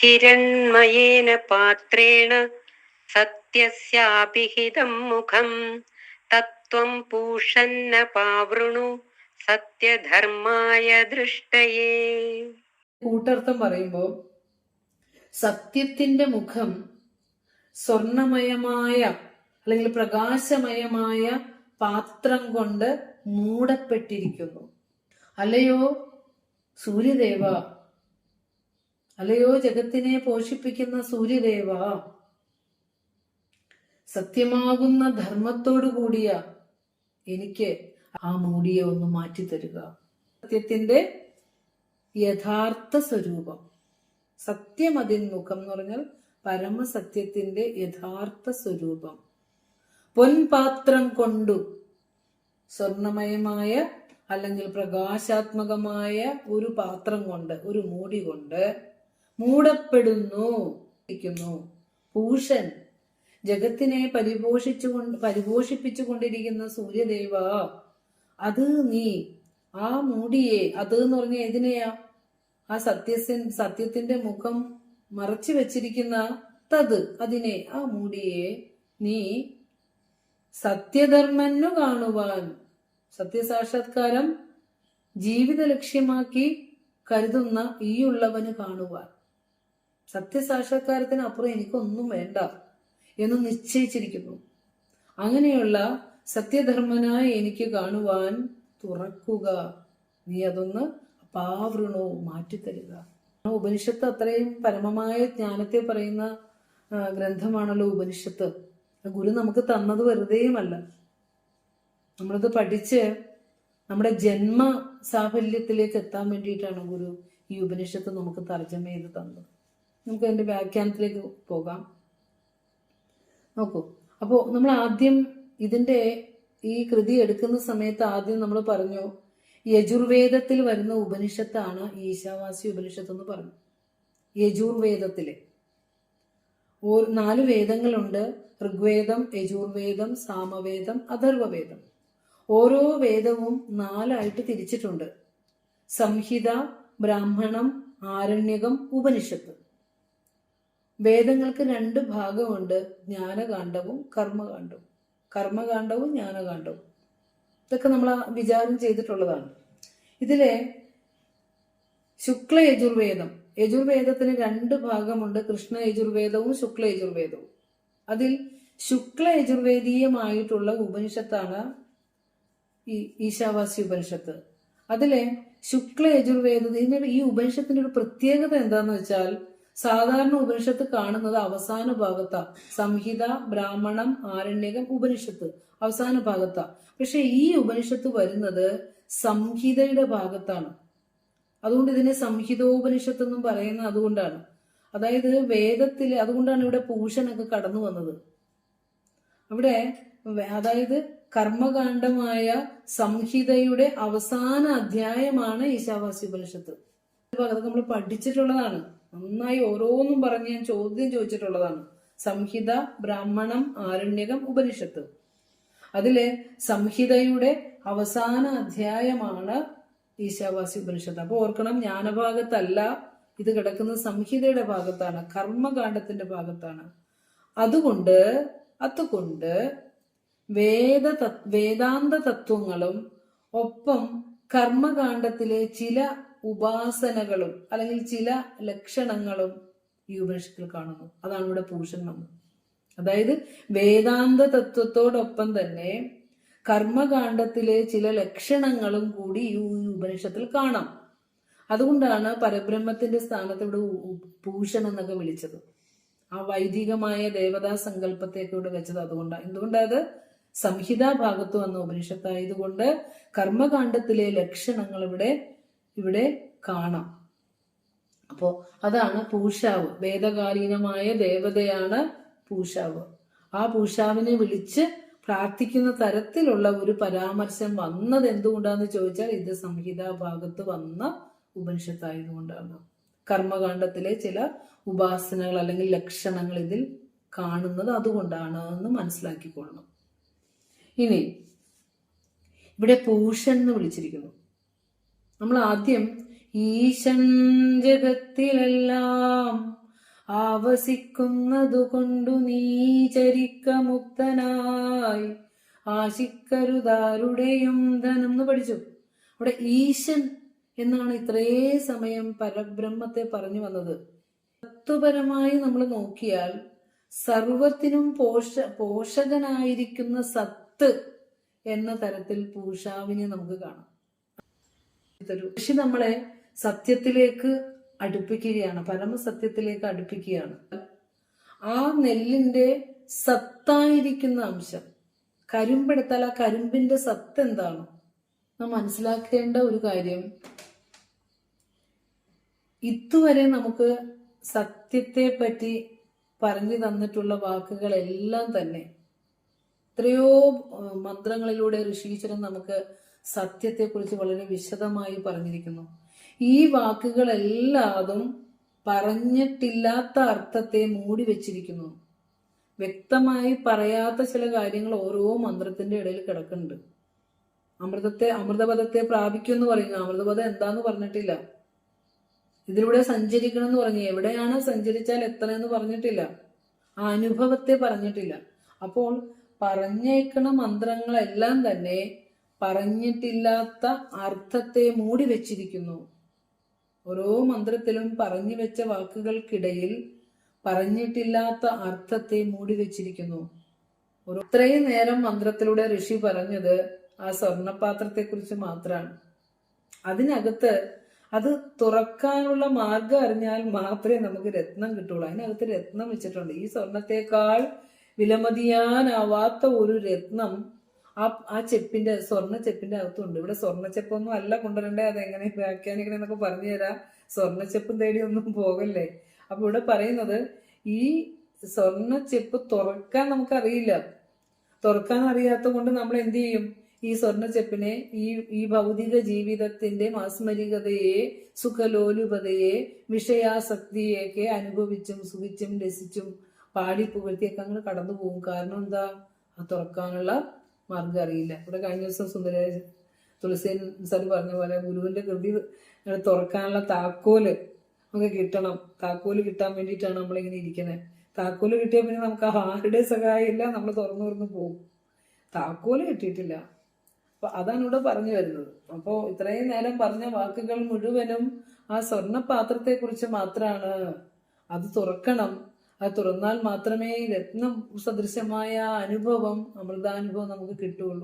ഹിരൺമയേന പാത്രേണ സത്യസ്യാഭിഹിതം മുഖം തത്വം പൂഷന്ന പാവൃണു സത്യധർമായ ദൃഷ്ടയേ. കൂട്ടർത്ഥം പറയുമ്പോൾ സത്യത്തിന്റെ മുഖം സ്വർണമയമായ അല്ലെങ്കിൽ പ്രകാശമയമായ പാത്രം കൊണ്ട് മൂടപ്പെട്ടിരിക്കുന്നു. അല്ലയോ സൂര്യദേവ? അല്ലയോ ജഗത്തിനെ പോഷിപ്പിക്കുന്ന സൂര്യദേവ? സത്യമാകുന്ന ധർമ്മത്തോടു കൂടിയ എനിക്ക് ആ മൂടിയെ ഒന്ന് മാറ്റി തരിക സത്യത്തിന്റെ യഥാർത്ഥ സ്വരൂപം. സത്യമതിന്മുഖം എന്ന് പറഞ്ഞാൽ പരമസത്യത്തിന്റെ യഥാർത്ഥ സ്വരൂപം. പൊൻപാത്രം കൊണ്ടു സ്വർണമയമായ അല്ലെങ്കിൽ പ്രകാശാത്മകമായ ഒരു പാത്രം കൊണ്ട് ഒരു മൂടി കൊണ്ട് മൂടപ്പെടുന്നു പൂഷൻ ജഗത്തിനെ പരിപോഷിച്ചുകൊണ്ട് പരിപോഷിപ്പിച്ചു കൊണ്ടിരിക്കുന്ന സൂര്യദേവ അത് നീ. ആ മൂടിയെ അത് എന്ന് പറഞ്ഞ ഏതിനെയാ ആ സത്യസിൻ സത്യത്തിന്റെ മുഖം മറച്ചു വെച്ചിരിക്കുന്ന തത് അതിനെ ആ മൂടിയെ നീ സത്യധർമ്മനു കാണുവാൻ. സത്യസാക്ഷാത്കാരം ജീവിത ലക്ഷ്യമാക്കി കരുതുന്ന ഈ ഉള്ളവന് കാണുവാൻ. സത്യസാക്ഷാത്കാരത്തിന് അപ്പുറം എനിക്കൊന്നും വേണ്ട എന്ന് നിശ്ചയിച്ചിരിക്കുന്നു. അങ്ങനെയുള്ള സത്യധർമ്മനായ എനിക്ക് കാണുവാൻ തുറക്കുക. നീ അതൊന്ന് പാവൃണോ മാറ്റിത്തരിക. ഉപനിഷത്ത് അത്രയും പരമമായ ജ്ഞാനത്തെ പറയുന്ന ഗ്രന്ഥമാണല്ലോ ഉപനിഷത്ത്. ഗുരു നമുക്ക് തന്നത് വെറുതെയുമല്ല. നമ്മളിത് പഠിച്ച് നമ്മുടെ ജന്മ സാഫല്യത്തിലേക്ക് എത്താൻ വേണ്ടിയിട്ടാണ് ഗുരു ഈ ഉപനിഷത്ത് നമുക്ക് തർജമ ചെയ്ത് തന്നത്. നമുക്ക് അതിന്റെ വ്യാഖ്യാനത്തിലേക്ക് പോകാം. നോക്കൂ. അപ്പോൾ നമ്മൾ ആദ്യം ഇതിന്റെ ഈ കൃതി എടുക്കുന്ന സമയത്ത് ആദ്യം നമ്മൾ പറഞ്ഞു യജുർവേദത്തിൽ വരുന്ന ഉപനിഷത്താണ് ഈശാവാസി ഉപനിഷത്ത് എന്ന് പറഞ്ഞു. യജുർവേദത്തിലെ. നാല് വേദങ്ങളുണ്ട്. ഋഗ്വേദം യജുർവേദം സാമവേദം അഥർവവേദം. ഓരോ വേദവും നാലായിട്ട് തിരിച്ചിട്ടുണ്ട്. സംഹിത ബ്രാഹ്മണം ആരണ്യകം ഉപനിഷത്ത്. വേദങ്ങൾക്ക് രണ്ട് ഭാഗമുണ്ട്. ജ്ഞാനകാന്ഡവും കർമ്മകാന്ഡവും കർമ്മകാന്ഡവും ജ്ഞാനകാന്ഡവും ഇതൊക്കെ നമ്മൾ വിചാരം ചെയ്തിട്ടുള്ളതാണ്. ഇതിലെ ശുക്ല യജുർവേദം യജുർവേദത്തിന് രണ്ട് ഭാഗമുണ്ട്. കൃഷ്ണ യജുർവേദവും ശുക്ല യജുർവേദവും. അതിൽ ശുക്ല യജുർവേദീയമായിട്ടുള്ള ഉപനിഷത്താണ് ഈ ഈശാവാസി ഉപനിഷത്ത്. അതിലെ ശുക്ല യജുർവേദ ഈ ഉപനിഷത്തിന്റെ ഒരു പ്രത്യേകത എന്താന്ന് വെച്ചാൽ സാധാരണ ഉപനിഷത്ത് കാണുന്നത് അവസാന ഭാഗത്താ. സംഹിത ബ്രാഹ്മണം ആരണ്യകം ഉപനിഷത്ത് അവസാന ഭാഗത്താ. പക്ഷെ ഈ ഉപനിഷത്ത് വരുന്നത് സംഹിതയുടെ ഭാഗത്താണ്. അതുകൊണ്ട് ഇതിനെ സംഹിതോപനിഷത്ത് എന്നും പറയുന്നത് അതുകൊണ്ടാണ്. അതായത് വേദത്തിൽ അതുകൊണ്ടാണ് ഇവിടെ പൂഷനൊക്കെ കടന്നു വന്നത്. അവിടെ അതായത് കർമ്മകാണ്ഡമായ സംഹിതയുടെ അവസാന അധ്യായമാണ് ഈശാവാസി ഉപനിഷത്ത്. അതൊക്കെ നമ്മൾ പഠിച്ചിട്ടുള്ളതാണ്. നന്നായി ഓരോന്നും പറഞ്ഞ് ഞാൻ ചോദ്യം ചോദിച്ചിട്ടുള്ളതാണ്. സംഹിത ബ്രാഹ്മണം ആരണ്യകം ഉപനിഷത്ത്. അതിലെ സംഹിതയുടെ അവസാന അധ്യായമാണ് ഈശാവാസി ഉപനിഷത്ത്. അപ്പൊ ഓർക്കണം ജ്ഞാനഭാഗത്തല്ല ഇത് കിടക്കുന്ന സംഹിതയുടെ ഭാഗത്താണ് കർമ്മകാണ്ഡത്തിന്റെ ഭാഗത്താണ്. അതുകൊണ്ട് അതുകൊണ്ട് വേദ വേദാന്ത തത്വങ്ങളും ഒപ്പം കർമ്മകാണ്ഡത്തിലെ ചില ഉപാസനകളും അല്ലെങ്കിൽ ചില ലക്ഷണങ്ങളും ഈ ഉപനിഷത്തിൽ കാണുന്നു. അതാണ് ഇവിടെ പൂഷൻ വന്നത് അതായത് വേദാന്ത തത്വത്തോടൊപ്പം തന്നെ കർമ്മകാണ്ഡത്തിലെ ചില ലക്ഷണങ്ങളും കൂടി ഈ ഉപനിഷത്തിൽ കാണാം. അതുകൊണ്ടാണ് പരബ്രഹ്മത്തിന്റെ സ്ഥാനത്ത് ഇവിടെ പൂഷൻ എന്നൊക്കെ വിളിച്ചത്. ആ വൈദികമായ ദേവതാ സങ്കല്പത്തെയൊക്കെ ഇവിടെ വെച്ചത് അതുകൊണ്ടാണ് എന്തുകൊണ്ടത്? സംഹിതാ ഭാഗത്ത് വന്ന ഉപനിഷത്തായതുകൊണ്ട് കർമ്മകാണ്ഡത്തിലെ ലക്ഷണങ്ങൾ ഇവിടെ ഇവിടെ കാണാം. അപ്പോ അതാണ് പൂഷാവ്. വേദകാലീനമായ ദേവതയാണ് പൂഷാവ്. ആ പൂഷാവിനെ വിളിച്ച് പ്രാർത്ഥിക്കുന്ന തരത്തിലുള്ള ഒരു പരാമർശം വന്നത് എന്തുകൊണ്ടാന്ന് ചോദിച്ചാൽ ഇത് സംഹിതാ ഭാഗത്ത് വന്ന ഉപനിഷത്തായതുകൊണ്ടാണ്. കർമ്മകാണ്ഡത്തിലെ ചില ഉപാസനകൾ അല്ലെങ്കിൽ ലക്ഷണങ്ങൾ ഇതിൽ കാണുന്നത് അതുകൊണ്ടാണ് എന്ന് മനസ്സിലാക്കിക്കൊള്ളണം. ഇനി ഇവിടെ പൂഷൻ എന്ന് വിളിച്ചിരിക്കുന്നു. നമ്മൾ ആദ്യം ഈശൻ ജഗത്തിലെല്ലാം ആവസിക്കുന്നതുകൊണ്ടു നീ ചരിക്ക ആശിക്കരുതാരുടെയും ധനം. എന്ന് പഠിച്ചു. അവിടെ ഈശൻ എന്നാണ് ഇത്രേ സമയം പരബ്രഹ്മത്തെ പറഞ്ഞു വന്നത്. തത്വപരമായി നമ്മൾ നോക്കിയാൽ സർവത്തിനും പോഷ പോഷകനായിരിക്കുന്ന സത്ത് എന്ന തരത്തിൽ പൂഷാവിനെ നമുക്ക് കാണാം. ഋഷി നമ്മളെ സത്യത്തിലേക്ക് അടുപ്പിക്കുകയാണ്. പരമസത്യത്തിലേക്ക് അടുപ്പിക്കുകയാണ്. ആ നെല്ലിന്റെ സത്തായിരിക്കുന്ന അംശം. കരിമ്പെടുത്താൽ ആ കരിമ്പിന്റെ സത്ത് എന്താണ്? നാം മനസ്സിലാക്കേണ്ട ഒരു കാര്യം. ഇതുവരെ നമുക്ക് സത്യത്തെ പറ്റി പറഞ്ഞു തന്നിട്ടുള്ള വാക്കുകളെല്ലാം തന്നെ എത്രയോ മന്ത്രങ്ങളിലൂടെ ഋഷീശ്വരൻ നമുക്ക് സത്യത്തെക്കുറിച്ച് വളരെ വിശദമായി പറഞ്ഞിരിക്കുന്നു. ഈ വാക്കുകളെല്ലാതും പറഞ്ഞിട്ടില്ലാത്ത അർത്ഥത്തെ മൂടി വെച്ചിരിക്കുന്നു. വ്യക്തമായി പറയാത്ത ചില കാര്യങ്ങൾ ഓരോ മന്ത്രത്തിന്റെ ഇടയിൽ കിടക്കുന്നുണ്ട്. അമൃതത്തെ അമൃതപദത്തെ പ്രാപിക്കും എന്ന് പറയുന്നു. അമൃതപദം എന്താന്ന് പറഞ്ഞിട്ടില്ല. ഇതിലൂടെ സഞ്ചരിക്കണം എന്ന് പറഞ്ഞു. എവിടെയാണ് സഞ്ചരിച്ചാൽ എത്ര എന്ന് പറഞ്ഞിട്ടില്ല. ആ അനുഭവത്തെ പറഞ്ഞിട്ടില്ല. അപ്പോൾ പറഞ്ഞേക്കണ മന്ത്രങ്ങളെല്ലാം തന്നെ പറഞ്ഞിട്ടില്ലാത്ത അർത്ഥത്തെ മൂടി വെച്ചിരിക്കുന്നു. ഓരോ മന്ത്രത്തിലും പറഞ്ഞു വെച്ച വാക്കുകൾക്കിടയിൽ പറഞ്ഞിട്ടില്ലാത്ത അർത്ഥത്തെ മൂടി വെച്ചിരിക്കുന്നു. ഇത്രയും നേരം മന്ത്രത്തിലൂടെ ഋഷി പറഞ്ഞത് ആ സ്വർണപാത്രത്തെക്കുറിച്ച് മാത്രമാണ്. അതിനകത്ത് അത് തുറക്കാനുള്ള മാർഗം അറിഞ്ഞാൽ മാത്രമേ നമുക്ക് രത്നം കിട്ടുള്ളൂ. അതിനകത്ത് രത്നം വെച്ചിട്ടുണ്ട്. ഈ സ്വർണത്തെക്കാൾ വിലമതിയാനാവാത്ത ഒരു രത്നം ആ ആ ചെപ്പിന്റെ സ്വർണ ചെപ്പിന്റെ അകത്തുണ്ട്. ഇവിടെ സ്വർണ ചെപ്പൊന്നും അല്ല കൊണ്ടുവരണ്ടേ? അതെങ്ങനെ വ്യാഖ്യാനിക്കണം എന്നൊക്കെ പറഞ്ഞു തരാം. സ്വർണ ചെപ്പും തേടി ഒന്നും പോകല്ലേ? അപ്പൊ ഇവിടെ പറയുന്നത് ഈ സ്വർണ ചെപ്പ് തുറക്കാൻ നമുക്കറിയില്ല. തുറക്കാൻ അറിയാത്ത കൊണ്ട് നമ്മൾ എന്ത് ചെയ്യും? ഈ സ്വർണ ചെപ്പിനെ ഈ ഈ ഭൗതിക ജീവിതത്തിന്റെ മാസ്മരികതയെ സുഖലോലുപതയെ വിഷയാസക്തിയൊക്കെ അനുഭവിച്ചും സുഖിച്ചും രസിച്ചും പാടി പുകഴ്ത്തിയൊക്കെ അങ്ങ് കടന്നു പോകും കാരണം എന്താ? തുറക്കാനുള്ള മാർഗം അറിയില്ല. ഇവിടെ കഴിഞ്ഞ ദിവസം സുന്ദര തുളസീൻ സാർ പറഞ്ഞ പോലെ ഗുരുവിന്റെ കൃതി തുറക്കാനുള്ള താക്കോൽ നമുക്ക് കിട്ടണം. താക്കോൽ കിട്ടാൻ വേണ്ടിയിട്ടാണ് നമ്മളിങ്ങനെ ഇരിക്കുന്നത് താക്കോൽ കിട്ടിയാൽ പിന്നെ നമുക്ക് ആ ആരുടെ സഹായമില്ല നമ്മൾ തുറന്നു തുറന്ന് പോകും. താക്കോൽ കിട്ടിയിട്ടില്ല. അപ്പൊ അതാണ് ഇവിടെ പറഞ്ഞു വരുന്നത്. അപ്പോൾ ഇത്രയും നേരം പറഞ്ഞ വാക്കുകൾ മുഴുവനും ആ സ്വർണപാത്രത്തെ കുറിച്ച് മാത്രമാണ് അത് തുറക്കണം. അത് തുറന്നാൽ മാത്രമേ രത്നം സദൃശമായ അനുഭവം അമൃതാനുഭവം നമുക്ക് കിട്ടുകയുള്ളൂ.